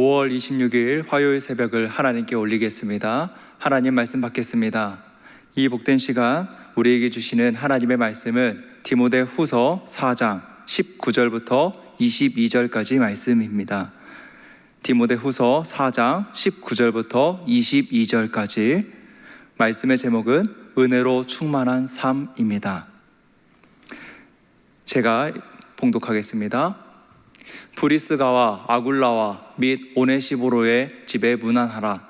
5월 26일 화요일 새벽을 하나님께 올리겠습니다. 하나님 말씀 받겠습니다. 이 복된 시간 우리에게 주시는 하나님의 말씀은 디모데 후서 4장 19절부터 22절까지 말씀입니다. 디모데 후서 4장 19절부터 22절까지 말씀의 제목은 은혜로 충만한 삶입니다. 제가 봉독하겠습니다. 브리스가와 아굴라와 및 오네시보로의 집에 문안하라.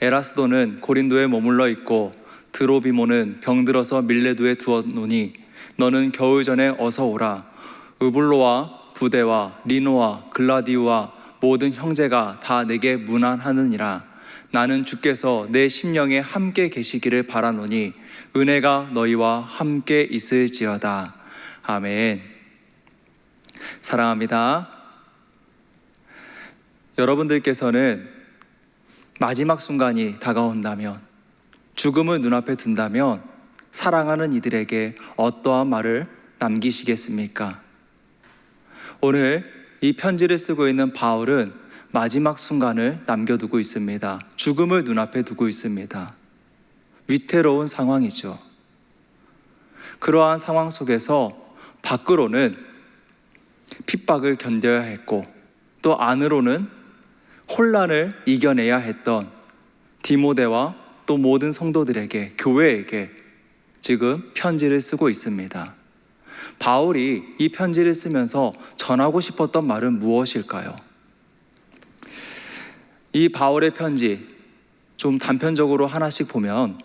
에라스도는 고린도에 머물러 있고 드로비모는 병들어서 밀레도에 두었노니 너는 겨울 전에 어서 오라. 으블로와 부대와 리노와 글라디우와 모든 형제가 다 내게 문안하느니라. 나는 주께서 내 심령에 함께 계시기를 바라노니 은혜가 너희와 함께 있을지어다. 아멘. 사랑합니다. 여러분들께서는 마지막 순간이 다가온다면, 죽음을 눈앞에 둔다면, 사랑하는 이들에게 어떠한 말을 남기시겠습니까? 오늘 이 편지를 쓰고 있는 바울은 마지막 순간을 남겨두고 있습니다. 죽음을 눈앞에 두고 있습니다. 위태로운 상황이죠. 그러한 상황 속에서 밖으로는 핍박을 견뎌야 했고 또 안으로는 혼란을 이겨내야 했던 디모데와 또 모든 성도들에게 교회에게 지금 편지를 쓰고 있습니다. 바울이 이 편지를 쓰면서 전하고 싶었던 말은 무엇일까요? 이 바울의 편지 좀 단편적으로 하나씩 보면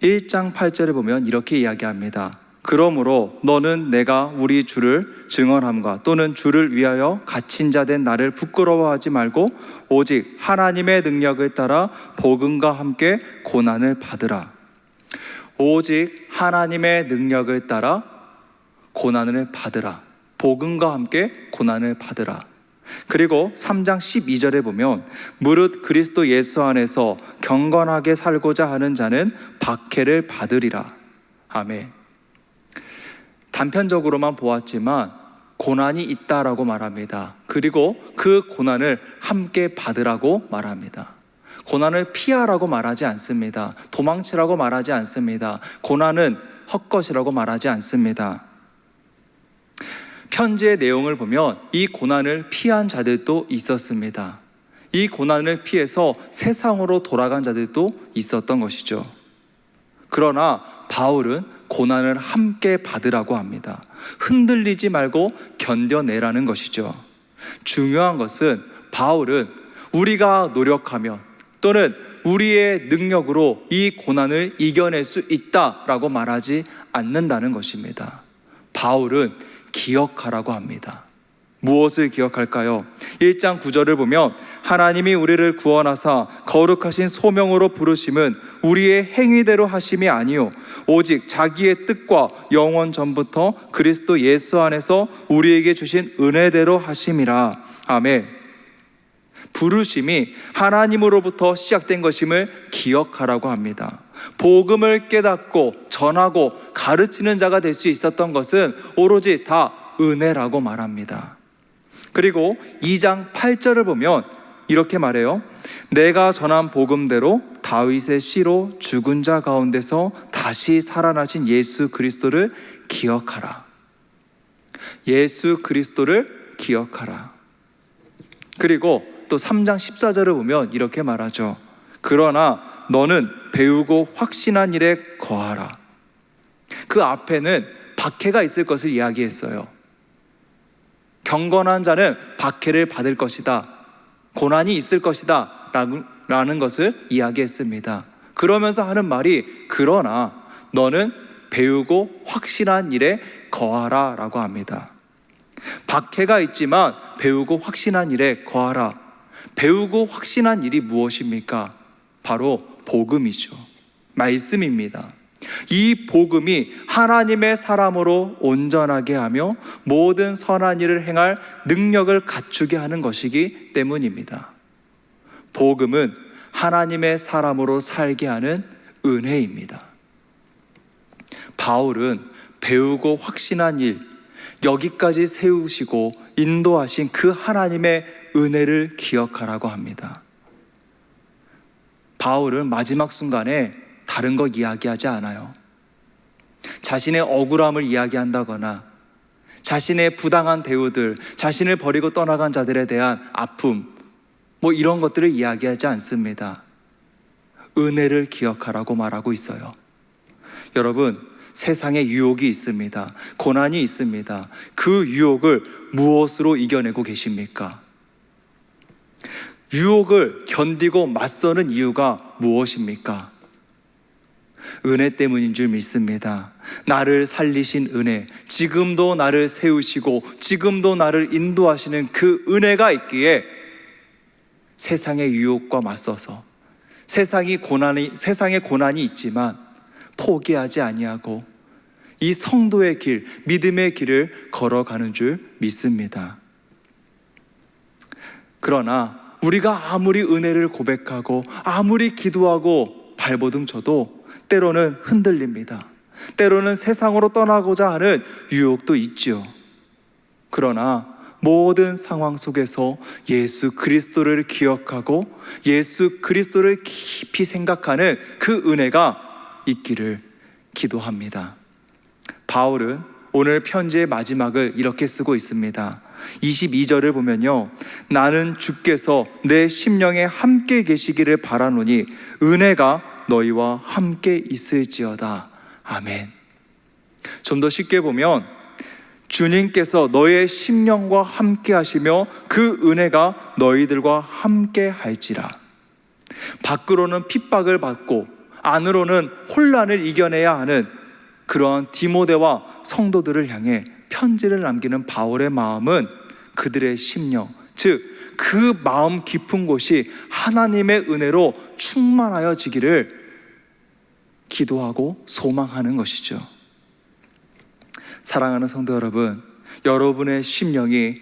1장 8절에 보면 이렇게 이야기합니다. 그러므로 너는 내가 우리 주를 증언함과 또는 주를 위하여 갇힌 자 된 나를 부끄러워하지 말고 오직 하나님의 능력을 따라 복음과 함께 고난을 받으라. 오직 하나님의 능력을 따라 고난을 받으라. 복음과 함께 고난을 받으라. 그리고 3장 12절에 보면 무릇 그리스도 예수 안에서 경건하게 살고자 하는 자는 박해를 받으리라. 아멘. 단편적으로만 보았지만 고난이 있다라고 말합니다. 그리고 그 고난을 함께 받으라고 말합니다. 고난을 피하라고 말하지 않습니다. 도망치라고 말하지 않습니다. 고난은 헛것이라고 말하지 않습니다. 편지의 내용을 보면 이 고난을 피한 자들도 있었습니다. 이 고난을 피해서 세상으로 돌아간 자들도 있었던 것이죠. 그러나 바울은 고난을 함께 받으라고 합니다. 흔들리지 말고 견뎌내라는 것이죠. 중요한 것은 바울은 우리가 노력하면 또는 우리의 능력으로 이 고난을 이겨낼 수 있다라고 말하지 않는다는 것입니다. 바울은 기억하라고 합니다. 무엇을 기억할까요? 1장 9절을 보면 하나님이 우리를 구원하사 거룩하신 소명으로 부르심은 우리의 행위대로 하심이 아니요 오직 자기의 뜻과 영원 전부터 그리스도 예수 안에서 우리에게 주신 은혜대로 하심이라. 아멘. 부르심이 하나님으로부터 시작된 것임을 기억하라고 합니다. 복음을 깨닫고 전하고 가르치는 자가 될 수 있었던 것은 오로지 다 은혜라고 말합니다. 그리고 2장 8절을 보면 이렇게 말해요. 내가 전한 복음대로 다윗의 씨로 죽은 자 가운데서 다시 살아나신 예수 그리스도를 기억하라. 예수 그리스도를 기억하라. 그리고 또 3장 14절을 보면 이렇게 말하죠. 그러나 너는 배우고 확신한 일에 거하라. 그 앞에는 박해가 있을 것을 이야기했어요. 경건한 자는 박해를 받을 것이다. 고난이 있을 것이다. 라는 것을 이야기했습니다. 그러면서 하는 말이 그러나 너는 배우고 확신한 일에 거하라 라고 합니다. 박해가 있지만 배우고 확신한 일에 거하라. 배우고 확신한 일이 무엇입니까? 바로 복음이죠. 말씀입니다. 이 복음이 하나님의 사람으로 온전하게 하며 모든 선한 일을 행할 능력을 갖추게 하는 것이기 때문입니다. 복음은 하나님의 사람으로 살게 하는 은혜입니다. 바울은 배우고 확신한 일, 여기까지 세우시고 인도하신 그 하나님의 은혜를 기억하라고 합니다. 바울은 마지막 순간에 다른 거 이야기하지 않아요. 자신의 억울함을 이야기한다거나 자신의 부당한 대우들, 자신을 버리고 떠나간 자들에 대한 아픔, 뭐 이런 것들을 이야기하지 않습니다. 은혜를 기억하라고 말하고 있어요. 여러분, 세상에 유혹이 있습니다. 고난이 있습니다. 그 유혹을 무엇으로 이겨내고 계십니까? 유혹을 견디고 맞서는 이유가 무엇입니까? 은혜 때문인 줄 믿습니다. 나를 살리신 은혜, 지금도 나를 세우시고 지금도 나를 인도하시는 그 은혜가 있기에 세상의 유혹과 맞서서 세상이 고난이 세상에 고난이 있지만 포기하지 아니하고 이 성도의 길, 믿음의 길을 걸어가는 줄 믿습니다. 그러나 우리가 아무리 은혜를 고백하고 아무리 기도하고 발버둥 쳐도 때로는 흔들립니다. 때로는 세상으로 떠나고자 하는 유혹도 있죠. 그러나 모든 상황 속에서 예수 그리스도를 기억하고 예수 그리스도를 깊이 생각하는 그 은혜가 있기를 기도합니다. 바울은 오늘 편지의 마지막을 이렇게 쓰고 있습니다. 22절을 보면요. 나는 주께서 내 심령에 함께 계시기를 바라노니 은혜가 너희와 함께 있을지어다. 아멘. 좀 더 쉽게 보면 주님께서 너의 심령과 함께 하시며 그 은혜가 너희들과 함께 할지라. 밖으로는 핍박을 받고 안으로는 혼란을 이겨내야 하는 그러한 디모데와 성도들을 향해 편지를 남기는 바울의 마음은 그들의 심령, 즉 그 마음 깊은 곳이 하나님의 은혜로 충만하여지기를 기도하고 소망하는 것이죠. 사랑하는 성도 여러분, 여러분의 심령이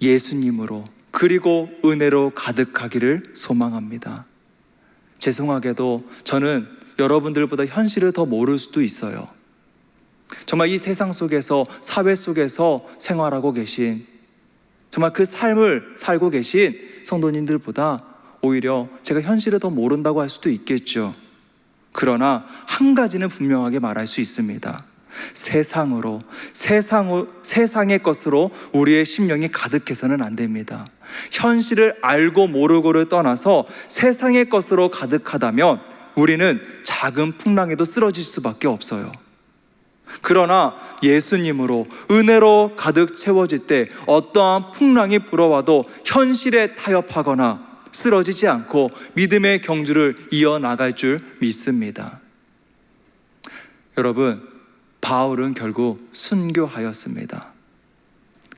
예수님으로 그리고 은혜로 가득하기를 소망합니다. 죄송하게도 저는 여러분들보다 현실을 더 모를 수도 있어요. 정말 이 세상 속에서 사회 속에서 생활하고 계신 정말 그 삶을 살고 계신 성도님들보다 오히려 제가 현실을 더 모른다고 할 수도 있겠죠. 그러나 한 가지는 분명하게 말할 수 있습니다. 세상으로 세상 세상의 것으로 우리의 심령이 가득해서는 안 됩니다. 현실을 알고 모르고를 떠나서 세상의 것으로 가득하다면 우리는 작은 풍랑에도 쓰러질 수밖에 없어요. 그러나 예수님으로 은혜로 가득 채워질 때 어떠한 풍랑이 불어와도 현실에 타협하거나 쓰러지지 않고 믿음의 경주를 이어나갈 줄 믿습니다. 여러분, 바울은 결국 순교하였습니다.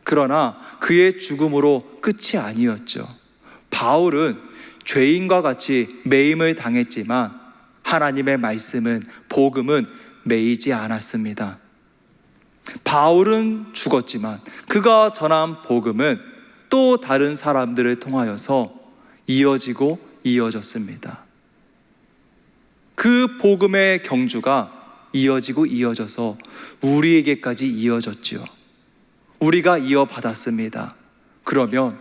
그러나 그의 죽음으로 끝이 아니었죠. 바울은 죄인과 같이 매임을 당했지만 하나님의 말씀은 복음은 매이지 않았습니다. 바울은 죽었지만 그가 전한 복음은 또 다른 사람들을 통하여서 이어지고 이어졌습니다. 그 복음의 경주가 이어지고 이어져서 우리에게까지 이어졌지요. 우리가 이어받았습니다. 그러면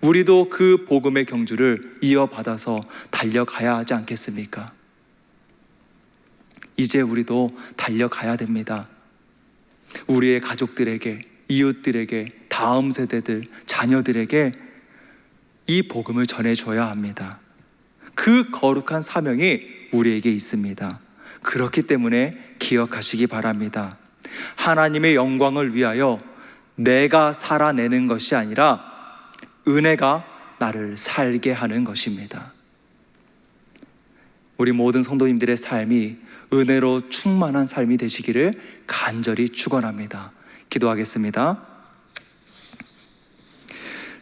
우리도 그 복음의 경주를 이어받아서 달려가야 하지 않겠습니까? 이제 우리도 달려가야 됩니다. 우리의 가족들에게, 이웃들에게, 다음 세대들, 자녀들에게 이 복음을 전해줘야 합니다. 그 거룩한 사명이 우리에게 있습니다. 그렇기 때문에 기억하시기 바랍니다. 하나님의 영광을 위하여 내가 살아내는 것이 아니라 은혜가 나를 살게 하는 것입니다. 우리 모든 성도님들의 삶이 은혜로 충만한 삶이 되시기를 간절히 축원합니다. 기도하겠습니다.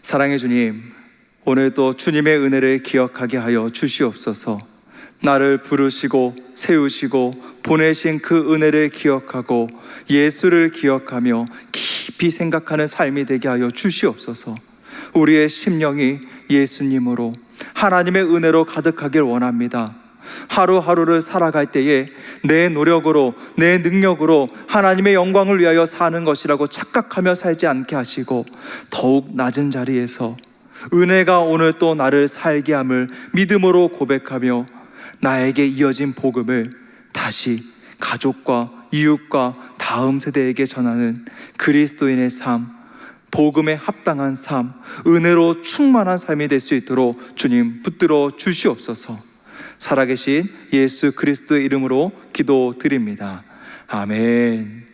사랑해 주님, 오늘도 주님의 은혜를 기억하게 하여 주시옵소서. 나를 부르시고 세우시고 보내신 그 은혜를 기억하고 예수를 기억하며 깊이 생각하는 삶이 되게 하여 주시옵소서. 우리의 심령이 예수님으로 하나님의 은혜로 가득하길 원합니다. 하루하루를 살아갈 때에 내 노력으로 내 능력으로 하나님의 영광을 위하여 사는 것이라고 착각하며 살지 않게 하시고 더욱 낮은 자리에서 은혜가 오늘 또 나를 살게 함을 믿음으로 고백하며 나에게 이어진 복음을 다시 가족과 이웃과 다음 세대에게 전하는 그리스도인의 삶, 복음에 합당한 삶, 은혜로 충만한 삶이 될 수 있도록 주님 붙들어 주시옵소서. 살아계신 예수 그리스도의 이름으로 기도드립니다. 아멘.